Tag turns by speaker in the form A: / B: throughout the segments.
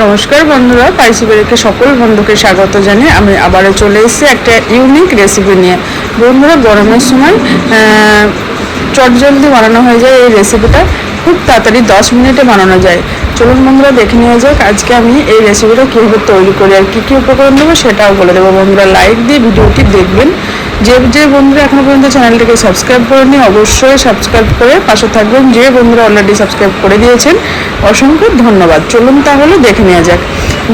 A: নমস্কার বন্ধুরা পাইসি বেড়েকে সকল বন্ধুকে স্বাগত জানিয়ে আমি আবারও চলে এসেছি একটা ইউনিক রেসিপি নিয়ে। বন্ধুরা, গরমের সময় চটজলদি বানানো হয়ে যায় এই রেসিপিটা খুব তাড়াতাড়ি দশ মিনিটে বানানো যায়। চলুন বন্ধুরা, দেখে নেওয়া যাক আজকে আমি এই রেসিপিটা কীভাবে তৈরি করি আর কী কী উপকরণ দেবো সেটাও বলে দেবো। বন্ধুরা লাইক দিয়ে ভিডিওটি দেখবেন। যে যে বন্ধুরা এখনও পর্যন্ত চ্যানেলটিকে সাবস্ক্রাইব করেনি, অবশ্যই সাবস্ক্রাইব করে পাশে থাকবেন। যে বন্ধুরা অলরেডি সাবস্ক্রাইব করে দিয়েছেন, অসংখ্য ধন্যবাদ। চলুন তাহলে দেখে নেওয়া যাক।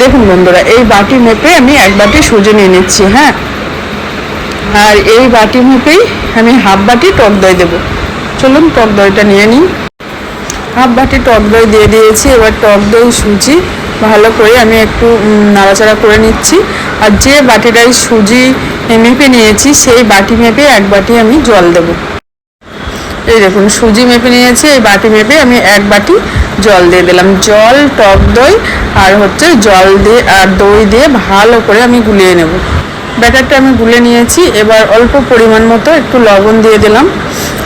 A: দেখুন বন্ধুরা, এই বাটি মেপে আমি এক বাটি সুজি নিয়ে নিচ্ছি হ্যাঁ? আর এই বাটি মেপেই আমি হাফ বাটি টক দই দেবো। চলুন টক দইটা নিয়ে নিই। হাফ বাটি টক দই দিয়ে দিয়েছি, এবার টক দই, সুজি ভালো করে আমি একটু নাড়াচাড়া করে নিচ্ছি। আর যে বাটিটাই সুজি মেপে নিয়েছি, সেই বাটি মেপে এক বাটি আমি জল দেবো। এই দেখুন, সুজি মেপে নিয়েছি, এই বাটি মেপে আমি এক বাটি জল দিয়ে দিলাম। জল, টক দই আর হচ্ছে জল দিয়ে, আর দই দিয়ে ভালো করে আমি গুলিয়ে নেব। ব্যাটারটা আমি গুলে নিয়েছি, এবার অল্প পরিমাণ মতো একটু লবণ দিয়ে দিলাম।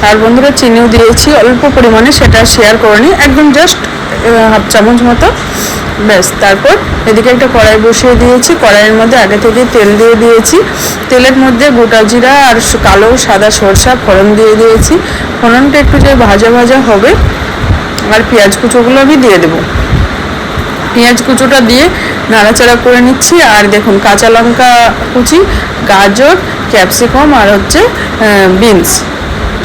A: আর বন্ধুরা, চিনিও দিয়েছি, অল্প পরিমাণে সেটা শেয়ার করে নিই একদম জাস্ট হাফ চামচ মতো। ব্যাস, তারপর এদিকে একটা কড়াই বসিয়ে দিয়েছি। কড়াইয়ের মধ্যে আগে থেকে তেল দিয়ে দিয়েছি। তেলের মধ্যে গোটা জিরা আর কালো সাদা সরষা ফোড়ন দিয়ে দিয়েছি। ফোড়নটা একটু যে ভাজা ভাজা হবে, আর পেঁয়াজ কুচোগুলো আমি দিয়ে দেবো। পেঁয়াজ কুচোটা দিয়ে নাড়াচাড়া করে নিচ্ছি। আর দেখুন, কাঁচা লঙ্কা কুচি, গাজর, ক্যাপসিকাম আর হচ্ছে বিনস।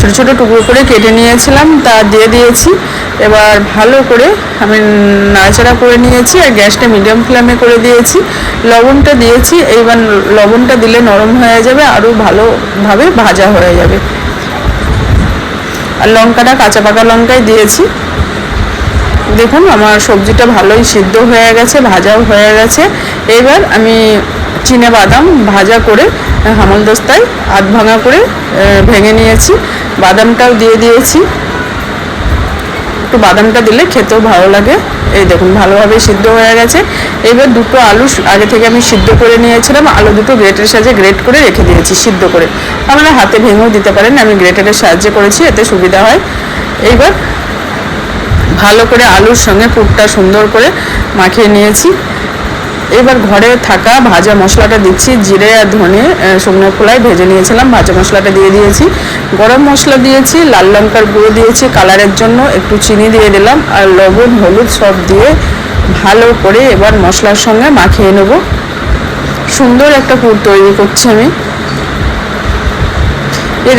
A: ছোটো ছোটো টুকরো করে কেটে নিয়েছিলাম, তা দিয়ে দিয়েছি। এবার ভালো করে আমি নাড়াচাড়া করে নিয়েছি আর গ্যাসটা মিডিয়াম ফ্লেমে করে দিয়েছি। লবণটা দিয়েছি, এইবার লবণটা দিলে নরম হয়ে যাবে, আরও ভালোভাবে ভাজা হয়ে যাবে। আর লঙ্কাটা কাঁচা পাকা লঙ্কাই দিয়েছি। দেখুন, আমার সবজিটা ভালোই সিদ্ধ হয়ে গেছে, ভাজাও হয়ে গেছে। এবার আমি চিনে বাদাম ভাজা করে হামল দস্তায় আধ ভাঙা করে ভেঙে নিয়েছি। বাদামটাও দিয়ে দিয়েছি। একটু বাদামটা দিলে খেতেও ভালো লাগে। এই দেখুন, ভালোভাবে সিদ্ধ হয়ে গেছে। এবার দুটো আলু আগে থেকে আমি সিদ্ধ করে নিয়েছিলাম। আলু দুটো গ্রেটের সাহায্যে গ্রেট করে রেখে দিয়েছি সিদ্ধ করে। আপনারা হাতে ভেঙেও দিতে পারেন, আমি গ্রেটারের সাহায্যে করেছি, এতে সুবিধা হয়। এইবার ভালো করে আলুর সঙ্গে পুরটা সুন্দর করে মাখিয়ে নিয়েছি। এবার ঘরে থাকা ভাজা মশলাটা দিচ্ছি, জিরে আর ধনে শুকনো খোলায় ভেজে নিয়েছিলাম। ভাজা মশলাটা দিয়ে দিয়েছি। গরম মশলা দিয়েছি, লাল লঙ্কার গুঁড়ো দিয়েছি, কালারের জন্য একটু চিনি দিয়ে দিলাম, আর লবণ, হলুদ সব দিয়ে ভালো করে এবার মশলার সঙ্গে মাখিয়ে নেব। সুন্দর একটা পুর তৈরি করছি আমি।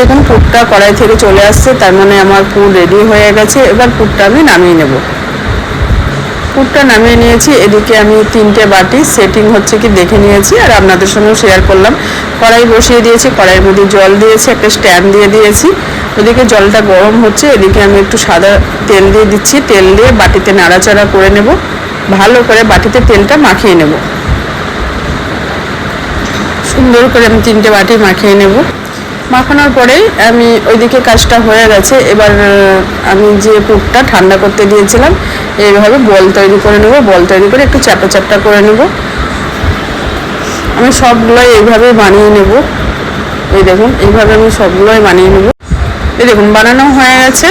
A: দেখুন পুরটা কড়াই থেকে চলে আসছে, তার মানে আমার পুর রেডি হয়ে গেছে। এবার পুরটা আমি নামিয়ে নেব। পুরটা নামিয়ে নিয়েছি, এদিকে আমি তিনটে বাটি সেটিং হচ্ছে কি দেখে নিয়েছি, আর আপনাদের সঙ্গেও শেয়ার করলাম। কড়াই বসিয়ে দিয়েছি, কড়াইয়ের মধ্যে জল দিয়েছি, একটা স্ট্যান্ড দিয়ে দিয়েছি। ওদিকে জলটা গরম হচ্ছে, এদিকে আমি একটু সাদা তেল দিয়ে দিচ্ছি, তেল দিয়ে বাটিতে নাড়াচাড়া করে নেব। ভালো করে বাটিতে তেলটা মাখিয়ে নেব। সুন্দর করে আমি তিনটে বাটি মাখিয়ে নেব। মাখানোর পরেই আমি ওইদিকে কাজটা হয়ে গেছে। এবার আমি যে পুরটা ঠান্ডা করতে দিয়েছিলাম, এইভাবে বল তৈরি করে নেব, বল তৈরি করে একটু চ্যাপটা চ্যাপটা করে নেব। আমি সবগুলোই এইভাবে বানিয়ে নেব। এই দেখুন, এইভাবে আমি সবগুলোই বানিয়ে নেব। এই দেখুন, বানানো হয়ে গেছে।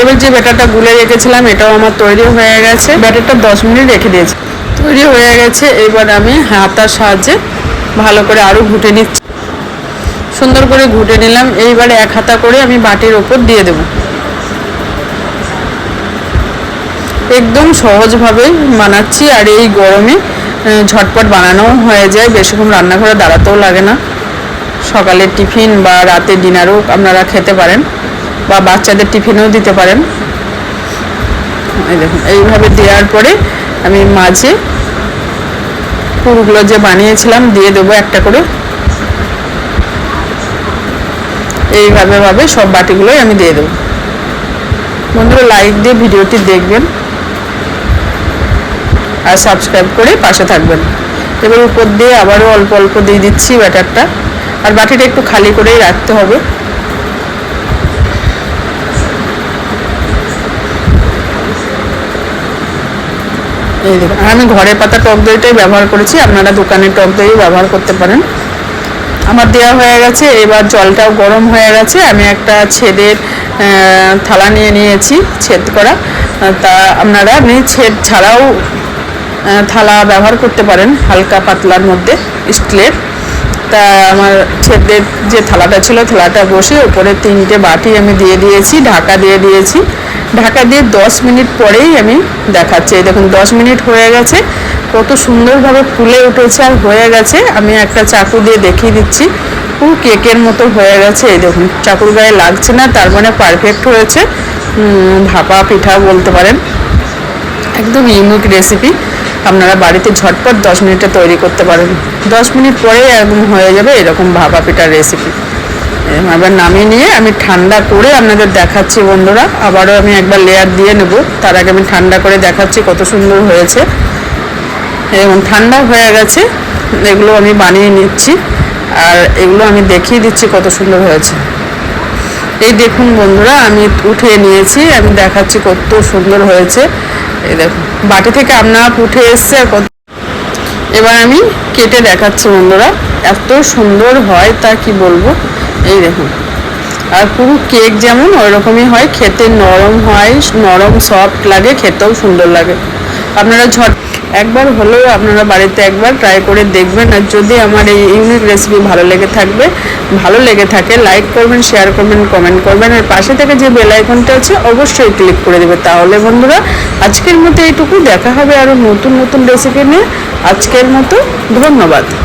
A: এবার যে ব্যাটারটা গুলে রেখেছিলাম, এটাও আমার তৈরি হয়ে গেছে। ব্যাটারটা দশ মিনিট রেখে দিয়েছি। তৈরি হয়ে গেছে। এবার আমি হাতার সাহায্যে ভালো করে আরও ঘুটে নিচ্ছি। সুন্দর করে ঘুটে নিলাম। এইবারে এক হাতা করে আমি বাটির ওপর দিয়ে দেব। একদম সহজভাবেই বানাচ্ছি, আর এই গরমে ঝটপট বানানোও হয়ে যায়। বেশিক্ষণ রান্নাঘরে দাঁড়াতেও লাগে না। সকালের টিফিন বা রাতের ডিনারও আপনারা খেতে পারেন, বা বাচ্চাদের টিফিনেও দিতে পারেন। দেখুন, এইভাবে দেওয়ার পরে আমি মাঝে পুরগুলো যে বানিয়েছিলাম, দিয়ে দেবো একটা করে। এইভাবে ভাবে সব বাটিগুলোই আমি দিয়ে দেবো। বন্ধুরা লাইক দিয়ে ভিডিওটি দেখবেন আর সাবস্ক্রাইব করে পাশে থাকবেন। এবার উপর দিয়ে আবারও অল্প অল্প দিয়ে দিচ্ছি ব্যাটারটা। আর বাটিটা একটু খালি করেই রাখতে হবে। এই দেখুন, আমি ঘরে পাতা টক দইটাই ব্যবহার করেছি। আপনারা দোকানের টক দই ব্যবহার করতে পারেন। আমার দেওয়া হয়ে গেছে, এবার জলটাও গরম হয়ে গেছে। আমি একটা ছেদের থালা নিয়ে নিয়েছি, ছেদ করা। তা আপনারা আপনি ছেদ ছাড়াও থালা ব্যবহার করতে পারেন, হালকা পাতলার মধ্যে, স্টিলের। তা আমার ছেদের যে থালাটা ছিল, থালাটা বসে উপরে তিনটে বাটি আমি দিয়ে দিয়েছি, ঢাকা দিয়ে দিয়েছি। ঢাকা দিয়ে দশ মিনিট পরেই আমি দেখাচ্ছি। দেখুন, দশ মিনিট হয়ে গেছে। কত সুন্দরভাবে ফুলে উঠেছে আর হয়ে গেছে। আমি একটা চাকু দিয়ে দেখিয়ে দিচ্ছি। পুরো কেকের মতো হয়ে গেছে। এই দেখুন, চাকুর গায়ে লাগছে না, তার মানে পারফেক্ট হয়েছে। ভাপা পিঠা বলতে পারেন। একদম ইউনিক রেসিপি আপনারা বাড়িতে ঝটপট দশ মিনিটে তৈরি করতে পারেন দশ মিনিট পরে একদম হয়ে যাবে এরকম ভাপা পিঠার রেসিপি আবার নামিয়ে নিয়ে আমি ঠান্ডা করে আপনাদের দেখাচ্ছি বন্ধুরা। আবারও আমি একবার লেয়ার দিয়ে নেব। তার আগে আমি ঠান্ডা করে দেখাচ্ছি কত সুন্দর হয়েছে। এবং ঠান্ডা হয়ে গেছে, এগুলো আমি বানিয়ে নিচ্ছি। আর এগুলো আমি দেখিয়ে দিচ্ছি কত সুন্দর হয়েছে। এই দেখুন বন্ধুরা, আমি উঠিয়ে নিয়েছি, আমি দেখাচ্ছি কত সুন্দর হয়েছে। এই দেখুন, বাটি থেকে আপনার উঠে এসছে আর কত এবার আমি কেটে দেখাচ্ছি বন্ধুরা, এত সুন্দর হয় তা কি বলব? এই দেখুন, আর পুরো কেক যেমন ওই রকমই হয়, খেতে নরম হয়, নরম সফট লাগে, খেতেও সুন্দর লাগে। আপনারা ঝট একবার হলেও আপনারা বাড়িতে একবার ট্রাই করে দেখবেন। আর যদি আমার এই ইউনিক রেসিপি ভালো লেগে থাকবে, ভালো লেগে থাকে লাইক করবেন শেয়ার করবেন কমেন্ট করবেন, আর পাশে থেকে যে বেল আইকনটা আছে, অবশ্যই ক্লিক করে দেবে। তাহলে বন্ধুরা, আজকের মতো এইটুকু দেখা হবে আরও নতুন নতুন রেসিপি নিয়ে। আজকের মতো ধন্যবাদ।